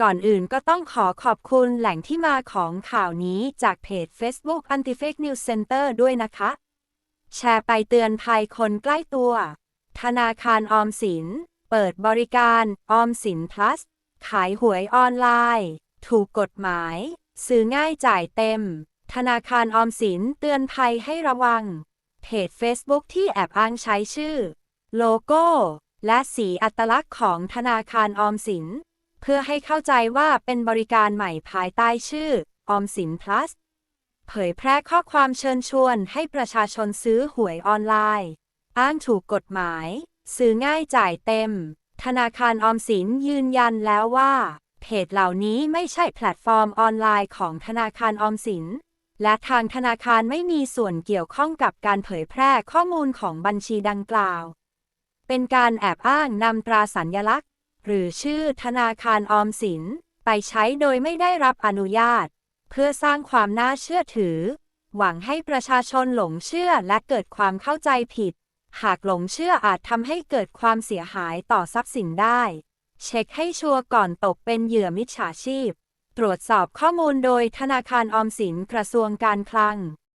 ก่อนอื่นก็ต้องขอขอบคุณแหล่งที่มาของข่าวนี้จากเพจ Facebook Anti Fake News Center ด้วยนะคะ แชร์ไปเตือนภัยคนใกล้ตัว ธนาคารออมสิน เปิดบริการออมสิน plus ขายหวยออนไลน์ ถูกกฎหมาย ซื้อง่ายจ่ายเต็ม ธนาคารออมสินเตือนภัยให้ระวัง เพจ Facebook ที่แอบอ้างใช้ชื่อ โลโก้ และสีอัตลักษณ์ของธนาคารออมสิน เพื่อให้เข้าใจว่าเป็นบริการใหม่ภายใต้ชื่อ ออมสิน plus เผยแพร่ข้อความเชิญชวนให้ประชาชนซื้อหวยออนไลน์ อ้างถูกกฎหมาย ซื้อง่ายจ่ายเต็ม ธนาคารออมสินยืนยันแล้วว่า เพจเหล่านี้ไม่ใช่แพลตฟอร์มออนไลน์ของธนาคารออมสิน และทางธนาคารไม่มีส่วนเกี่ยวข้องกับการเผยแพร่ข้อมูลของบัญชีดังกล่าว เป็นการแอบอ้างนำตราสัญลักษณ์ หรือชื่อธนาคารออมสิน ไปใช้โดยไม่ได้รับอนุญาต เพื่อสร้างความน่าเชื่อถือ หวังให้ประชาชนหลงเชื่อและเกิดความเข้าใจผิด หากหลงเชื่ออาจทำให้เกิดความเสียหายต่อทรัพย์สินได้ เช็คให้ชัวร์ก่อนตกเป็นเหยื่อมิจฉาชีพ ตรวจสอบข้อมูลโดยธนาคารออมสินกระทรวงการคลัง